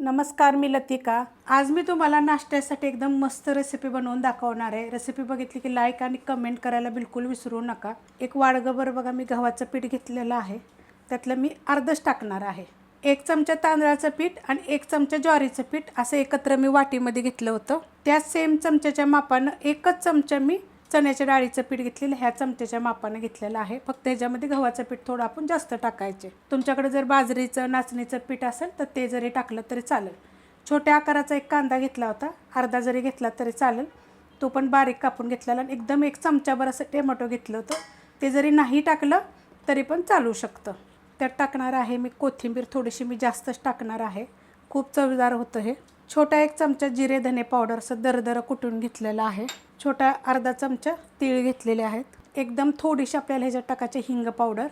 नमस्कार मी लतिका. आज मी तुम्हाला नाश्त्यासाठी एकदम मस्त रेसिपी बनवून दाखवणार आहे. रेसिपी बघितली की लाईक आणि कमेंट करायला बिलकुल विसरू नका. एक वाडगंभर बघा मी गव्हाचं पीठ घेतलेलं आहे. त्यातलं मी अर्धच टाकणार आहे. एक चमचा तांदळाचं पीठ आणि एक चमचा ज्वारीचं पीठ असं एकत्र मी वाटीमध्ये घेतलं होतं. त्या सेम चमच्याच्या मापानं एकच चमचा मी चण्याच्या डाळीचं पीठ घेतलेलं ह्या चमच्याच्या मापानं घेतलेलं आहे. फक्त ह्याच्यामध्ये गव्हाचं पीठ थोडं आपण जास्त टाकायचे. तुमच्याकडे जर बाजरीचं नाचणीचं पीठ असेल तर ते जरी टाकलं तरी चालेल. छोट्या आकाराचा एक कांदा घेतला होता. अर्धा जरी घेतला तरी चालेल. तो पण बारीक कापून घेतलेला आणि एकदम एक चमच्याभर असं टोमॅटो घेतलं होतं. ते जरी नाही टाकलं तरी पण चालू शकतं. त्यात टाकणार आहे मी कोथिंबीर. थोडीशी मी जास्तच टाकणार आहे. खूप चवदार होतं हे. छोटा एक चमचा जिरे धने पावडर असं दरदरं कुटून घेतलेलं आहे. छोटा अर्धा चमचा तीळ घेतलेले आहेत. एकदम थोडीशी आपल्याला ह्याच्यात टाकायचे हिंग पावडर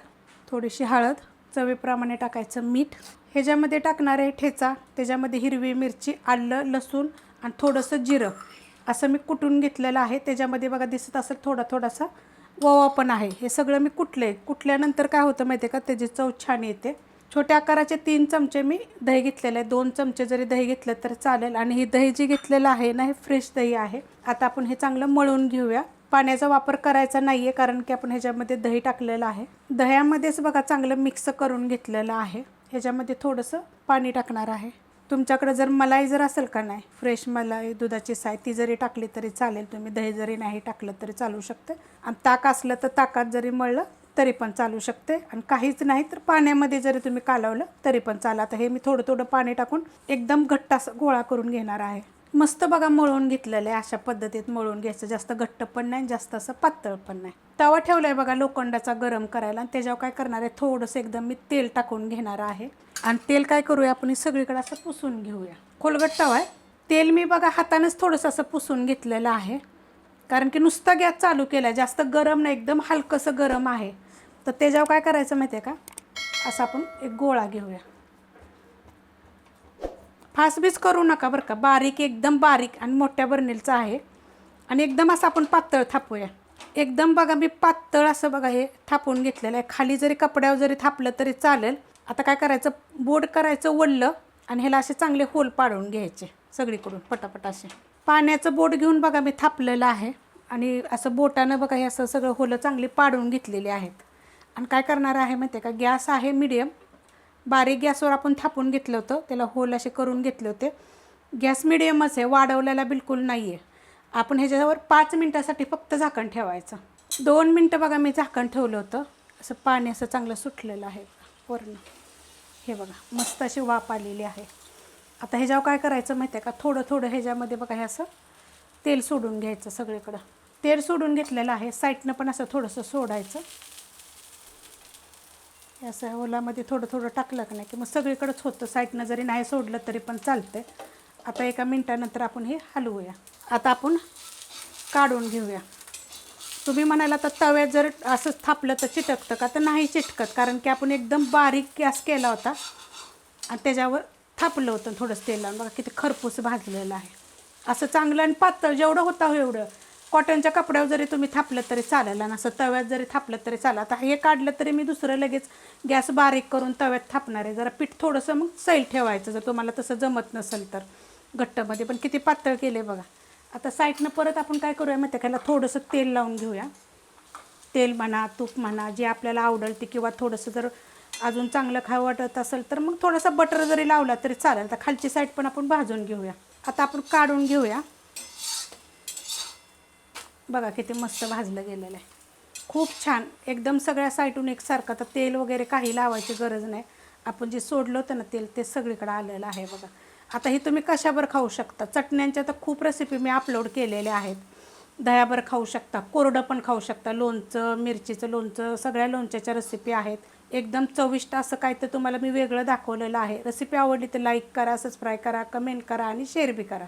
थोडीशी हळद चवीप्रमाणे टाकायचं मीठ. ह्याच्यामध्ये टाकणार आहे ठेचा त्याच्यामध्ये हिरवी मिरची आलं लसूण आणि थोडंसं जिरं. असं मी कुटून घेतलेलं आहे. त्याच्यामध्ये बघा दिसत असेल थोडा थोडासा ओवा पण आहे. हे सगळं मी कुटले कुटल्यानंतर काय होतं माहिती आहे का? त्याची चव छान येते. छोट्या आकाराचे तीन चमचे मी दही घेतलेले आहे. दोन चमचे जरी दही घेतलं तर चालेल. आणि ही दही जी घेतलेलं आहे ना हे फ्रेश दही आहे. आता आपण हे चांगलं मळून घेऊया. पाण्याचा वापर करायचा नाही आहे कारण की आपण ह्याच्यामध्ये दही टाकलेलं आहे. दह्यामध्येच बघा चांगलं मिक्स करून घेतलेलं आहे. ह्याच्यामध्ये थोडंसं पाणी टाकणार आहे. तुमच्याकडे जर मलाई जर असेल का नाही फ्रेश मलाई दुधाची साय ती जरी टाकली तरी चालेल. तुम्ही दही जरी नाही टाकलं तरी चालू शकते. आणि ताक असलं तर ताकात जरी मळलं तरी पण चालू शकते. आणि काहीच नाही तर पाण्यामध्ये जरी तुम्ही कालवलं तरी पण चालत आता हे मी थोडं थोडं पाणी टाकून एकदम घट्ट असं गोळा करून घेणार आहे. मस्त बघा मळून घेतलेलं आहे. अशा पद्धतीत मळून घ्यायचं. जास्त घट्ट पण नाही जास्त असं पातळ पण नाही. तवा ठेवला आहे बघा लोखंडाचा गरम करायला. आणि त्याच्यावर काय करणार आहे? थोडंसं एकदम मी तेल टाकून घेणार आहे. आणि तेल काय करूया आपण? हे सगळीकडे असं पुसून घेऊया. खोलगट तवा आहे. तेल मी बघा हातानेच थोडंसं असं पुसून घेतलेलं आहे. कारण की नुसता गॅस चालू केला आहे जास्त गरम नाही. एकदम हलकंसं गरम आहे. तर त्याच्यावर काय करायचं माहिती आहे का? असं आपण एक गोळा घेऊया. फासबीज करू नका बरं का. बारीक एकदम बारीक आणि मोठ्या बर्नेलचं आहे. आणि एकदम असं आपण पातळ थापूया. एकदम बघा मी पातळ असं बघा हे थापून घेतलेलं आहे. खाली जरी कपड्यावर जरी थापलं तरी चालेल. आता काय करायचं? बोट करायचं वडलं आणि ह्याला असे चांगले होल पाडून घ्यायचे सगळीकडून पटापट असे. पाण्याचं बोट घेऊन बघा मी थापलेलं आहे. आणि असं बोटानं बघा हे असं सगळं होलं चांगली पाडून घेतलेली आहेत. आणि काय करणार आहे माहिती आहे का? गॅस आहे मिडियम बारीक गॅसवर आपण थापून घेतलं होतं. त्याला होल असे करून घेतले होते. गॅस मिडियमच आहे वाढवलेला बिलकुल नाही आहे आपण ह्याच्यावर पाच मिनटासाठी फक्त झाकण ठेवायचं. दोन मिनटं बघा मी झाकण ठेवलं होतं. असं पाणी असं चांगलं सुटलेलं आहे. वरनं हे बघा मस्त अशी वाफ आलेली आहे. आता ह्याच्यावर काय करायचं माहिती आहे का? थोडं थोडं ह्याच्यामध्ये बघा हे असं तेल सोडून घ्यायचं सगळीकडं. तेल सोडून घेतलेलं आहे. साईडनं पण असं थोडंसं सोडायचं. असं ओलामध्ये थोडं थोडं टाकलं का नाही की मग सगळीकडंच होतं. साईडनं जरी नाही सोडलं तरी पण चालते आता एका मिनटानंतर आपण हे हलवूया. आता आपण काढून घेऊया. तुम्ही म्हणाला तर तव्यात जर असं थापलं तर चिटकतं का? तर नाही चिटकत कारण की आपण एकदम बारीक गॅस केला होता आणि त्याच्यावर थापलं होतं थोडंसं तेल लावून बघा किती खरपूस भाजलेलं आहे. असं चांगलं आणि पातळ जेवढं होतं हो एवढं. कॉटनच्या कपड्यावर जरी तुम्ही थापलं तरी चालेल आणि असं तव्यात जरी थापलं तरी चालेल. आता हे काढलं तरी मी दुसरं लगेच गॅस बारीक करून तव्यात थापणार आहे. जरा पीठ थोडंसं मग सैल ठेवायचं. जर तुम्हाला तसं जमत नसेल तर घट्टमध्ये. पण किती पातळ केले बघा. आता साईडनं परत आपण काय करूया माहिती आहे का थोडंसं तेल लावून घेऊया. तेल म्हणा तूप म्हणा जे आपल्याला आवडेल ते किंवा थोडंसं जर अजून चांगलं खावं वाटत असेल तर मग थोडासा बटर जरी लावला तरी चालेल. आता खालची साईड पण आपण भाजून घेऊया. आता आपण काढून घेऊया. बघा किती मस्त भाजलं गेलेलं आहे. खूप छान. एकदम सगळ्या साईडून एकसारखं. तर तेल वगैरे काही लावायची गरज नाही. आपण जे सोडलं होतं ना तेल ते सगळीकडे आलेलं आहे बघा. आता हे तुम्ही कशावर खाऊ शकता? चटण्यांच्या तर खूप रेसिपी मी अपलोड केलेल्या आहेत. दह्यावर खाऊ शकता. कोरडं पण खाऊ शकता. लोणचं मिरचीचं लोणचं सगळ्या लोणच्याच्या रेसिपी आहेत. एकदम चविष्ट असं काय तर तुम्हाला मी वेगळं दाखवलेलं आहे. रेसिपी आवडली तर लाईक करा सबस्क्राईब करा कमेंट करा आणि शेअर बी करा.